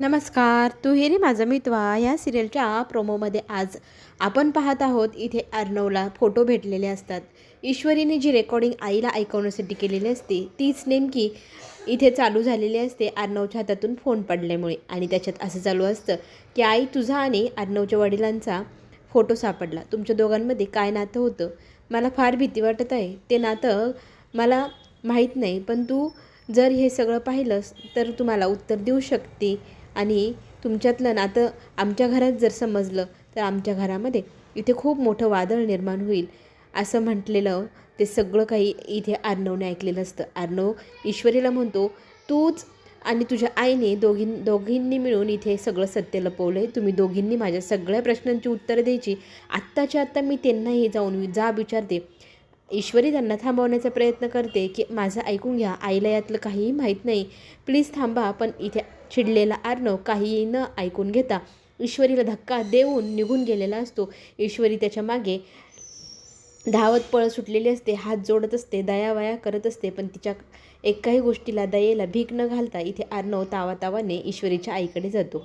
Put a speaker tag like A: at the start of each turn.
A: नमस्कार तू हे माझा मितवा या सिरियलच्या प्रोमोमध्ये आज. आपण पाहत आहोत इथे अर्णवला फोटो भेटलेले असतात. ईश्वरीने जी रेकॉर्डिंग आईला ऐकवण्यासाठी केलेली असते तीच नेमकी इथे चालू झालेली असते अर्णवच्या हातातून फोन पडल्यामुळे. आणि त्याच्यात असं चालू असतं की आई तुझा आणि अर्णवच्या वडिलांचा फोटो सापडला. तुमच्या दोघांमध्ये काय नातं होतं? मला फार भीती वाटत आहे. ते नातं मला माहीत नाही पण तू जर हे सगळं पाहिलंस तर तू मला उत्तर देऊ शकते आणि तुमच्यातलं नातं आमच्या घरात जर समजलं तर आमच्या घरामध्ये इथे खूप मोठं वादळ निर्माण होईल. असं म्हटलेलं ते सगळं काही इथे आर्णवने ऐकलेलं असतं. आर्णव ईश्वरीला म्हणतो तूच आणि तुझ्या आईने दोघीं दोघींनी मिळून इथे सगळं सत्य लपवलं आहे तुम्ही दोघींनी माझ्या सगळ्या प्रश्नांची उत्तरं द्यायची. आत्ताच्या आत्ता मी त्यांनाही जाऊन जा विचारते. ईश्वरी त्यांना थांबवण्याचा प्रयत्न करते की माझं ऐकून घ्या आईला यातलं काहीही माहीत नाही. प्लीज थांबा पण इथे चिडलेला आर्णव काहीही न ऐकून घेता ईश्वरीला धक्का देऊन निघून गेलेला असतो. ईश्वरी त्याच्यामागे धावत पळ सुटलेली असते हात जोडत असते दयावया करत असते पण तिच्या एकाही गोष्टीला दयेला भीक न घालता इथे अर्णव तावातावाने ईश्वरीच्या आईकडे जातो.